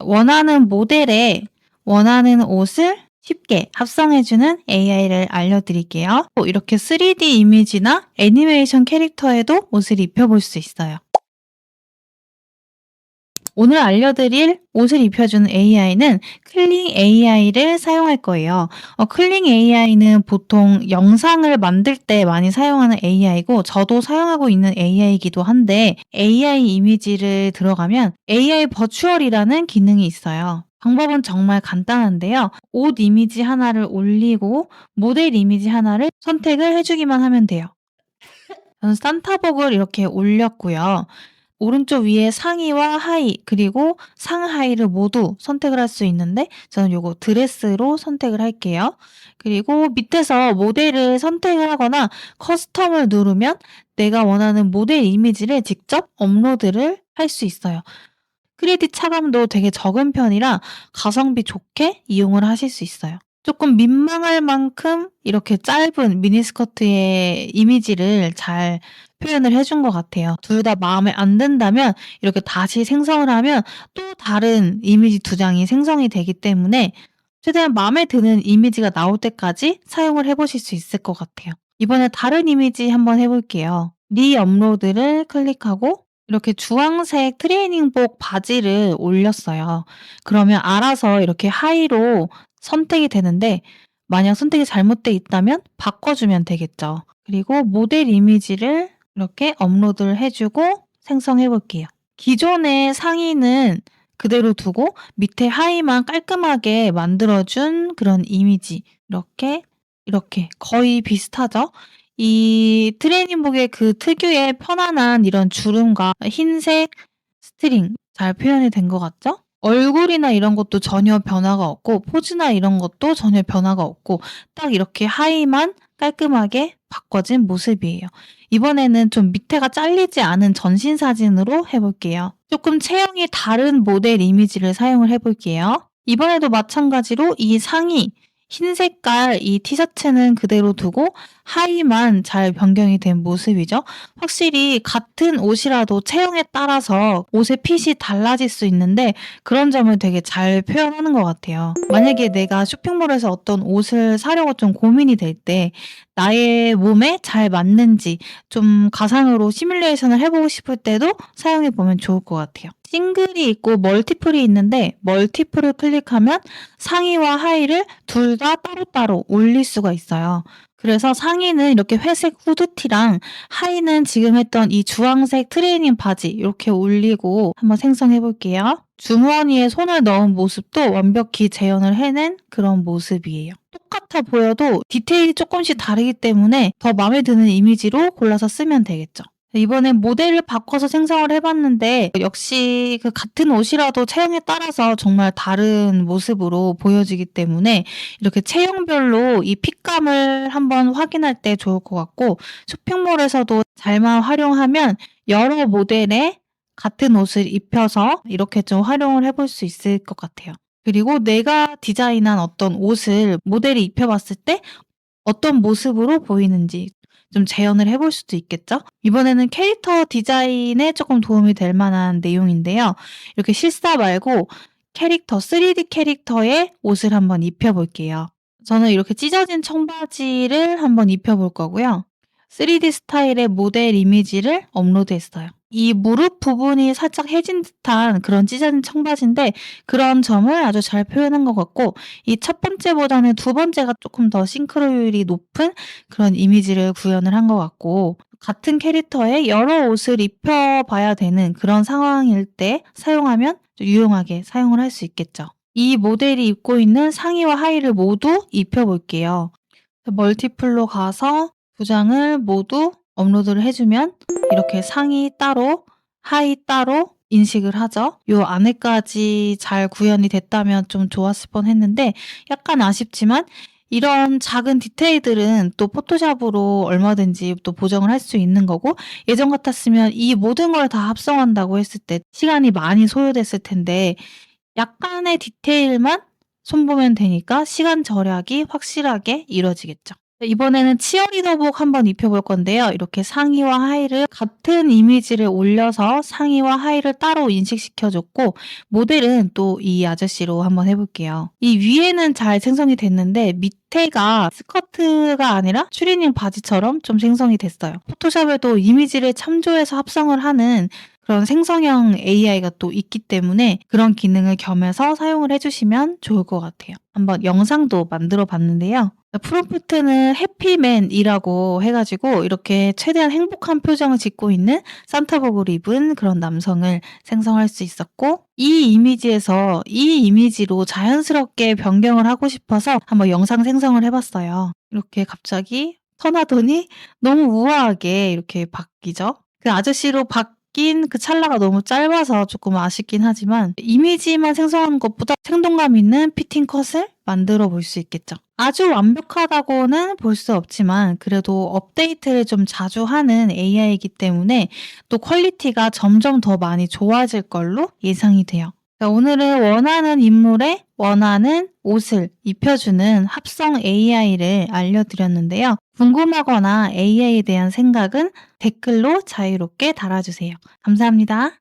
원하는 모델에 원하는 옷을 쉽게 합성해주는 AI를 알려드릴게요. 또 이렇게 3D 이미지나 애니메이션 캐릭터에도 옷을 입혀볼 수 있어요. 오늘 알려드릴 옷을 입혀주는 AI는 클링 AI를 사용할 거예요. 어, 클링 AI는 보통 영상을 만들 때 많이 사용하는 AI고 저도 사용하고 있는 AI이기도 한데 AI 이미지를 들어가면 AI 버추얼이라는 기능이 있어요. 방법은 정말 간단한데요. 옷 이미지 하나를 올리고 모델 이미지 하나를 선택을 해주기만 하면 돼요. 저는 산타복을 이렇게 올렸고요. 오른쪽 위에 상의와 하의 그리고 상하의를 모두 선택을 할 수 있는데 저는 요거 드레스로 선택을 할게요. 그리고 밑에서 모델을 선택을 하거나 커스텀을 누르면 내가 원하는 모델 이미지를 직접 업로드를 할 수 있어요. 크레딧 차감도 되게 적은 편이라 가성비 좋게 이용을 하실 수 있어요. 조금 민망할 만큼 이렇게 짧은 미니스커트의 이미지를 잘 표현을 해 준 것 같아요. 둘 다 마음에 안 든다면 이렇게 다시 생성을 하면 또 다른 이미지 두 장이 생성이 되기 때문에 최대한 마음에 드는 이미지가 나올 때까지 사용을 해 보실 수 있을 것 같아요. 이번에 다른 이미지 한번 해 볼게요. 리업로드를 클릭하고 이렇게 주황색 트레이닝복 바지를 올렸어요. 그러면 알아서 이렇게 하의로 선택이 되는데 만약 선택이 잘못돼 있다면 바꿔주면 되겠죠. 그리고 모델 이미지를 이렇게 업로드를 해주고 생성해 볼게요. 기존의 상의는 그대로 두고 밑에 하의만 깔끔하게 만들어준 그런 이미지 이렇게 이렇게 거의 비슷하죠? 이 트레이닝복의 그 특유의 편안한 이런 주름과 흰색 스트링 잘 표현이 된 것 같죠? 얼굴이나 이런 것도 전혀 변화가 없고 포즈나 이런 것도 전혀 변화가 없고 딱 이렇게 하의만 깔끔하게 바꿔진 모습이에요. 이번에는 좀 밑에가 잘리지 않은 전신 사진으로 해볼게요. 조금 체형이 다른 모델 이미지를 사용을 해볼게요. 이번에도 마찬가지로 이 상의 흰 색깔 이 티셔츠는 그대로 두고 하의만 잘 변경이 된 모습이죠. 확실히 같은 옷이라도 체형에 따라서 옷의 핏이 달라질 수 있는데 그런 점을 되게 잘 표현하는 것 같아요. 만약에 내가 쇼핑몰에서 어떤 옷을 사려고 좀 고민이 될 때 나의 몸에 잘 맞는지 좀 가상으로 시뮬레이션을 해보고 싶을 때도 사용해 보면 좋을 것 같아요. 싱글이 있고 멀티플이 있는데 멀티플을 클릭하면 상의와 하의를 둘 다 따로따로 올릴 수가 있어요. 그래서 상의는 이렇게 회색 후드티랑 하의는 지금 했던 이 주황색 트레이닝 바지 이렇게 올리고 한번 생성해 볼게요. 주머니에 손을 넣은 모습도 완벽히 재현을 해낸 그런 모습이에요. 똑같아 보여도 디테일이 조금씩 다르기 때문에 더 마음에 드는 이미지로 골라서 쓰면 되겠죠. 이번엔 모델을 바꿔서 생성을 해봤는데 역시 그 같은 옷이라도 체형에 따라서 정말 다른 모습으로 보여지기 때문에 이렇게 체형별로 이 핏감을 한번 확인할 때 좋을 것 같고 쇼핑몰에서도 잘만 활용하면 여러 모델의 같은 옷을 입혀서 이렇게 좀 활용을 해볼 수 있을 것 같아요. 그리고 내가 디자인한 어떤 옷을 모델이 입혀봤을 때 어떤 모습으로 보이는지 좀 재현을 해볼 수도 있겠죠? 이번에는 캐릭터 디자인에 조금 도움이 될 만한 내용인데요. 이렇게 실사 말고 캐릭터, 3D 캐릭터의 옷을 한번 입혀볼게요. 저는 이렇게 찢어진 청바지를 한번 입혀볼 거고요. 3D 스타일의 모델 이미지를 업로드했어요. 이 무릎 부분이 살짝 해진 듯한 그런 찢어진 청바지인데 그런 점을 아주 잘 표현한 것 같고 이 첫 번째보다는 두 번째가 조금 더 싱크로율이 높은 그런 이미지를 구현을 한 것 같고 같은 캐릭터에 여러 옷을 입혀봐야 되는 그런 상황일 때 사용하면 유용하게 사용을 할 수 있겠죠. 이 모델이 입고 있는 상의와 하의를 모두 입혀볼게요. 멀티플로 가서 두 장을 모두 업로드를 해주면 이렇게 상의 따로 하의 따로 인식을 하죠. 요 안에까지 잘 구현이 됐다면 좀 좋았을 뻔 했는데 약간 아쉽지만 이런 작은 디테일들은 또 포토샵으로 얼마든지 또 보정을 할 수 있는 거고 예전 같았으면 이 모든 걸 다 합성한다고 했을 때 시간이 많이 소요됐을 텐데 약간의 디테일만 손보면 되니까 시간 절약이 확실하게 이루어지겠죠. 이번에는 치어리더복 한번 입혀볼 건데요. 이렇게 상의와 하의를 같은 이미지를 올려서 상의와 하의를 따로 인식시켜줬고 모델은 또 이 아저씨로 한번 해볼게요. 이 위에는 잘 생성이 됐는데 밑에가 스커트가 아니라 추리닝 바지처럼 좀 생성이 됐어요. 포토샵에도 이미지를 참조해서 합성을 하는 그런 생성형 AI가 또 있기 때문에 그런 기능을 겸해서 사용을 해주시면 좋을 것 같아요. 한번 영상도 만들어 봤는데요. 프롬프트는 해피맨이라고 해가지고 이렇게 최대한 행복한 표정을 짓고 있는 산타복을 입은 그런 남성을 생성할 수 있었고 이 이미지에서 이 이미지로 자연스럽게 변경을 하고 싶어서 한번 영상 생성을 해봤어요. 이렇게 갑자기 터나더니 너무 우아하게 이렇게 바뀌죠. 그 아저씨로 바 뀐그 찰나가 너무 짧아서 조금 아쉽긴 하지만 이미지만 생성하는 것보다 생동감 있는 피팅 컷을 만들어 볼 수 있겠죠. 아주 완벽하다고는 볼 수 없지만 그래도 업데이트를 좀 자주 하는 AI이기 때문에 또 퀄리티가 점점 더 많이 좋아질 걸로 예상이 돼요. 자, 오늘은 원하는 인물에 원하는 옷을 입혀주는 합성 AI를 알려드렸는데요. 궁금하거나 AI에 대한 생각은 댓글로 자유롭게 달아주세요. 감사합니다.